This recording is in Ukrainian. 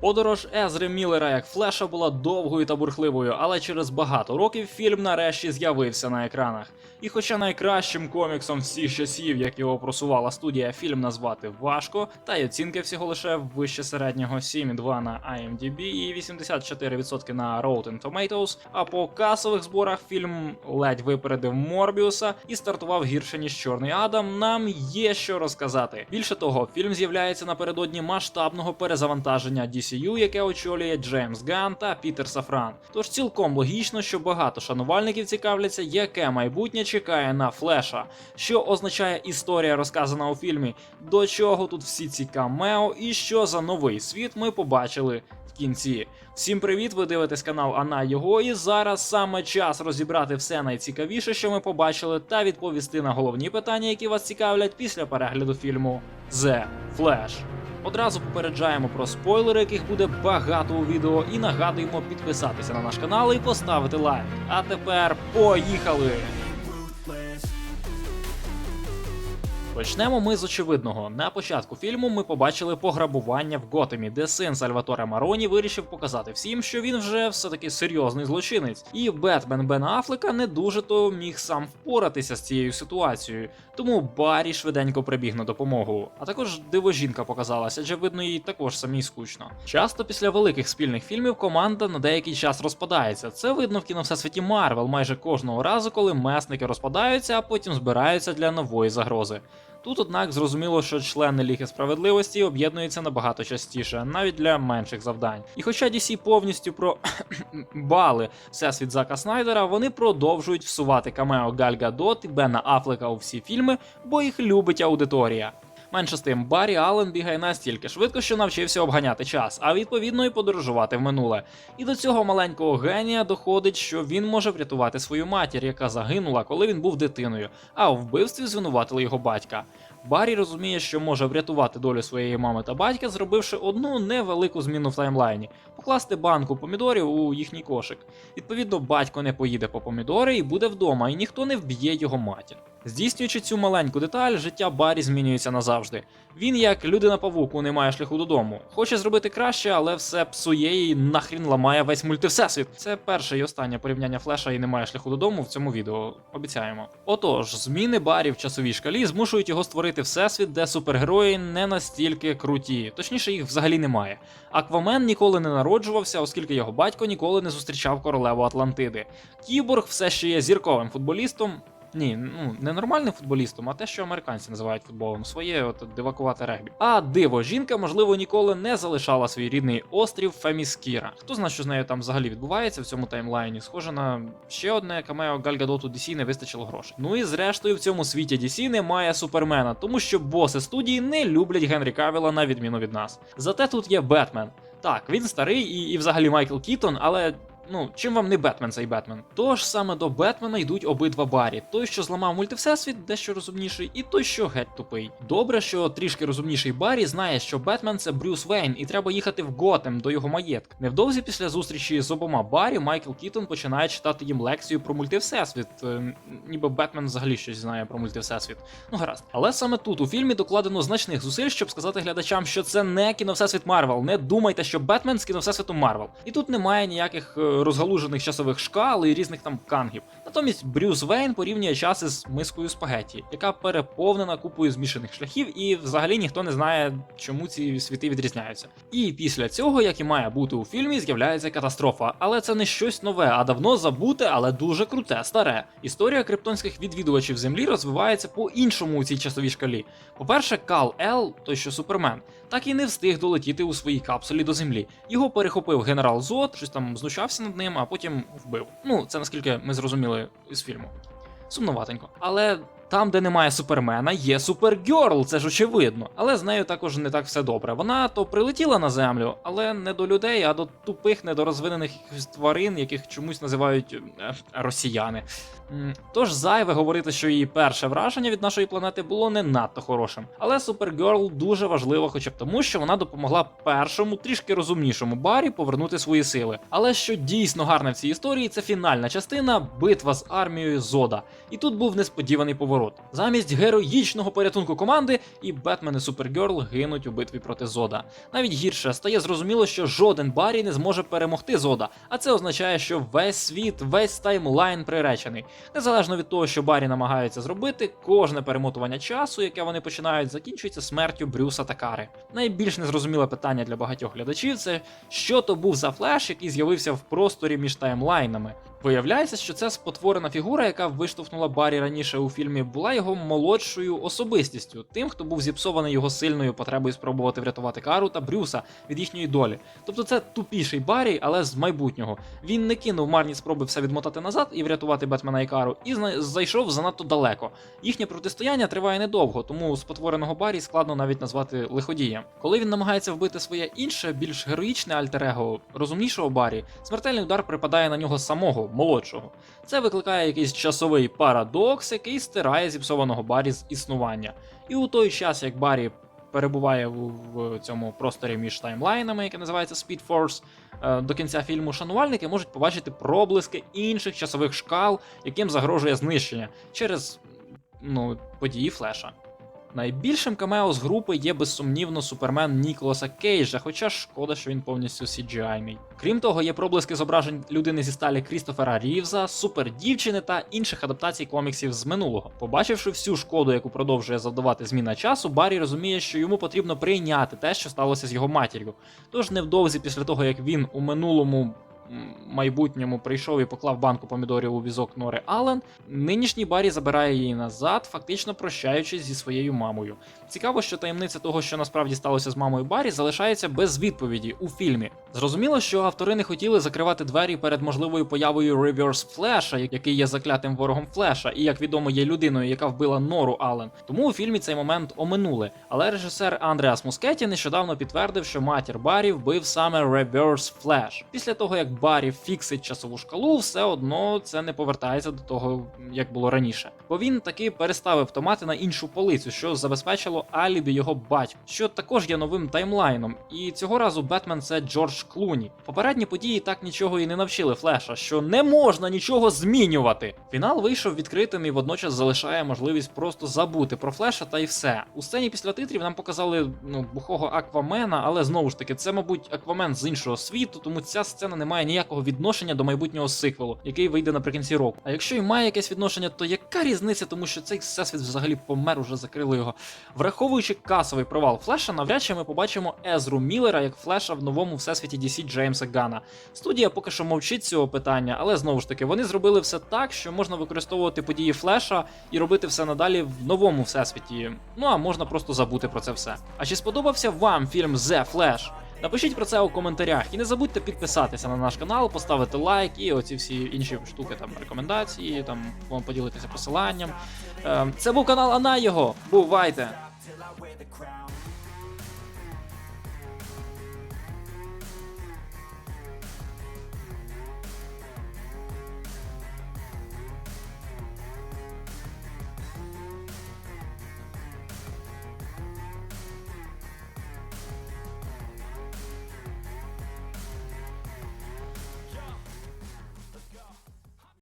Подорож Езри Міллера як Флеша була довгою та бурхливою, але через багато років фільм нарешті з'явився на екранах. І хоча найкращим коміксом всіх часів, як його просувала студія, фільм назвати важко, та й оцінки всього лише вище середнього 7,2 на IMDb і 84% на Rotten Tomatoes, а по касових зборах фільм ледь випередив Морбіуса і стартував гірше ніж Чорний Адам. Нам є що розказати. Більше того, фільм з'являється напередодні масштабного перезавантаження DCU, яке очолює Джеймс Ганн та Пітер Сафран. Тож цілком логічно, що багато шанувальників цікавляться, яке майбутнє чекає на Флеша, що означає історія, розказана у фільмі, до чого тут всі ці камео, і що за новий світ ми побачили в кінці. Всім привіт! Ви дивитесь канал Ана його, і зараз саме час розібрати все найцікавіше, що ми побачили, та відповісти на головні питання, які вас цікавлять після перегляду фільму The Flash. Одразу попереджаємо про спойлери, яких буде багато у відео, і нагадуємо підписатися на наш канал і поставити лайк. А тепер поїхали! Почнемо ми з очевидного. На початку фільму ми побачили пограбування в Готемі, де син Сальваторе Мароні вирішив показати всім, що він вже все-таки серйозний злочинець. І Бетмен Бена Афлека не дуже то міг сам впоратися з цією ситуацією, тому Барі швиденько прибіг на допомогу. А також дивожінка показалася, адже видно їй також самій скучно. Часто після великих спільних фільмів команда на деякий час розпадається. Це видно в кіно всесвіті Марвел майже кожного разу, коли месники розпадаються, а потім збираються для нової загрози. Тут, однак, зрозуміло, що члени Ліги справедливості об'єднуються набагато частіше, навіть для менших завдань. І хоча DC повністю про бали всесвіт Зака Снайдера, вони продовжують всувати камео Галь Гадот і Бена Афлека у всі фільми, бо їх любить аудиторія. Менше з тим, Баррі Аллен бігає настільки швидко, що навчився обганяти час, а відповідно і подорожувати в минуле. І до цього маленького генія доходить, що він може врятувати свою матір, яка загинула, коли він був дитиною, а у вбивстві звинуватили його батька. Баррі розуміє, що може врятувати долю своєї мами та батька, зробивши одну невелику зміну в таймлайні покласти банку помідорів у їхній кошик. Відповідно, батько не поїде по помідори і буде вдома, і ніхто не вб'є його матір. Здійснюючи цю маленьку деталь, життя Баррі змінюється назавжди. Він, як людина павук, не має шляху додому. Хоче зробити краще, але все псує і нахрін ламає весь мультивсесвіт. Це перше і останнє порівняння флеша і немає шляху додому в цьому відео. Обіцяємо. Отож, зміни Баррі в часовій шкалі змушують його створити всесвіт, де супергерої не настільки круті, точніше, їх взагалі немає. Аквамен ніколи не народжувався, оскільки його батько ніколи не зустрічав королеву Атлантиди. Кіборг все ще є зірковим футболістом. Ні, ну не нормальним футболістом, а те, що американці називають футболом, своє от дивакувате регбі. А диво, жінка, можливо, ніколи не залишала свій рідний острів Феміскіра. Хто знає, що з нею там взагалі відбувається в цьому таймлайні? Схоже на ще одне камео Гальгадоту DC не вистачило грошей. Ну і зрештою в цьому світі DC немає супермена, тому що боси студії не люблять Генрі Кавіла на відміну від нас. Зате тут є Бетмен. Так, він старий і, і взагалі Майкл Кітон, але Ну, чим вам не Бетмен цей Бетмен? Тож саме до Бетмена йдуть обидва барі: той, що зламав мультивсесвіт, дещо розумніший, і той, що геть тупий. Добре, що трішки розумніший Барі знає, що Бетмен це Брюс Вейн, і треба їхати в Готем до його маєтка. Невдовзі після зустрічі з обома Барі Майкл Кітон починає читати їм лекцію про мультивсесвіт. Е, ніби Бетмен взагалі щось знає про мультивсесвіт. Ну гаразд. Але саме тут у фільмі докладено значних зусиль, щоб сказати глядачам, що це не кіновсесвіт Марвел. Не думайте, що Бетмен з кіновсесвіту Марвел. І тут немає ніяких. е, розгалужених часових шкал і різних там кангів. Натомість Брюс Вейн порівнює час із мискою спагетті, яка переповнена купою змішаних шляхів, і взагалі ніхто не знає, чому ці світи відрізняються. І після цього, як і має бути у фільмі, з'являється катастрофа. Але це не щось нове, а давно забуте, але дуже круте, старе. Історія криптонських відвідувачів землі розвивається по-іншому у цій часовій шкалі. По-перше, Кал Ел, той що супермен, так і не встиг долетіти у своїй капсулі до землі. Його перехопив генерал Зод, щось там знущався над ним, а потім вбив. Ну, це наскільки ми зрозуміли із фільму. Сумноватенько. Але там, де немає супермена, є супергерл, це ж очевидно. Але з нею також не так все добре. Вона то прилетіла на землю, але не до людей, а до тупих, недорозвинених тварин, яких чомусь називають е, росіяни. Тож зайве говорити, що її перше враження від нашої планети було не надто хорошим. Але Супергерл дуже важлива, хоча б тому, що вона допомогла першому, трішки розумнішому барі повернути свої сили. Але що дійсно гарне в цій історії, це фінальна частина битва з армією Зода. І тут був несподіваний поворот. Розворот. Замість героїчного порятунку команди і Бетмен і Супергерл гинуть у битві проти Зода. Навіть гірше стає зрозуміло, що жоден Баррі не зможе перемогти Зода, а це означає, що весь світ, весь таймлайн приречений. Незалежно від того, що Баррі намагаються зробити, кожне перемотування часу, яке вони починають, закінчується смертю Брюса та Кари. Найбільш незрозуміле питання для багатьох глядачів це що то був за флеш, який з'явився в просторі між таймлайнами. Виявляється, що це спотворена фігура, яка виштовхнула Баррі раніше у фільмі, була його молодшою особистістю, тим, хто був зіпсований його сильною потребою спробувати врятувати Кару та Брюса від їхньої долі. Тобто це тупіший Баррі, але з майбутнього. Він не кинув марні спроби все відмотати назад і врятувати Бетмена і Кару, і зайшов занадто далеко. Їхнє протистояння триває недовго, тому спотвореного Баррі складно навіть назвати лиходієм. Коли він намагається вбити своє інше, більш героїчне альтер-его, розумнішого Баррі, смертельний удар припадає на нього самого, молодшого. Це викликає якийсь часовий парадокс, який стирає зіпсованого Баррі з існування. І у той час, як Баррі перебуває в, в цьому просторі між таймлайнами, яке називається Speed Force, е, до кінця фільму шанувальники можуть побачити проблиски інших часових шкал, яким загрожує знищення через ну, події Флеша. Найбільшим камео з групи є безсумнівно супермен Ніколаса Кейджа, хоча шкода, що він повністю CGI-ний. Крім того, є проблиски зображень людини зі сталі Крістофера Рівза, супердівчини та інших адаптацій коміксів з минулого. Побачивши всю шкоду, яку продовжує завдавати зміна часу, Баррі розуміє, що йому потрібно прийняти те, що сталося з його матір'ю. Тож невдовзі після того, як він у минулому майбутньому прийшов і поклав банку помідорів у візок Нори Аллен, нинішній Баррі забирає її назад, фактично прощаючись зі своєю мамою. Цікаво, що таємниця того, що насправді сталося з мамою Баррі, залишається без відповіді у фільмі. Зрозуміло, що автори не хотіли закривати двері перед можливою появою Реверс Флеша, який є заклятим ворогом Флеша, і як відомо є людиною, яка вбила Нору Аллен. Тому у фільмі цей момент оминули. Але режисер Андреас Мускетті нещодавно підтвердив, що матір Баррі вбив саме Реверс Флеш. Після того, як Баррі фіксить часову шкалу, все одно це не повертається до того, як було раніше. Бо він таки переставив автомати на іншу полицю, що забезпечило алібі його батька, що також є новим таймлайном. І цього разу Бетмен це Джордж Клуні. Попередні події так нічого і не навчили Флеша, що не можна нічого змінювати. Фінал вийшов відкритим і водночас залишає можливість просто забути про Флеша та й все. У сцені після титрів нам показали ну бухого Аквамена, але знову ж таки, це, мабуть, Аквамен з іншого світу, тому ця сцена не має ніякого відношення до майбутнього сиквелу, який вийде наприкінці року. А якщо і має якесь відношення, то яка різниця, тому що цей всесвіт взагалі помер, уже закрили його. Враховуючи касовий провал Флеша, навряд чи ми побачимо Езру Міллера як Флеша в новому всесвіті DC Джеймса Гана. Студія поки що мовчить цього питання, але знову ж таки вони зробили все так, що можна використовувати події Флеша і робити все надалі в новому всесвіті. Ну а можна просто забути про це все. А чи сподобався вам фільм The Flash? Напишіть про це у коментарях і не забудьте підписатися на наш канал, поставити лайк і оці всі інші штуки, там рекомендації, там поділитися посиланням. Ем, Це був канал Ана його. Бувайте!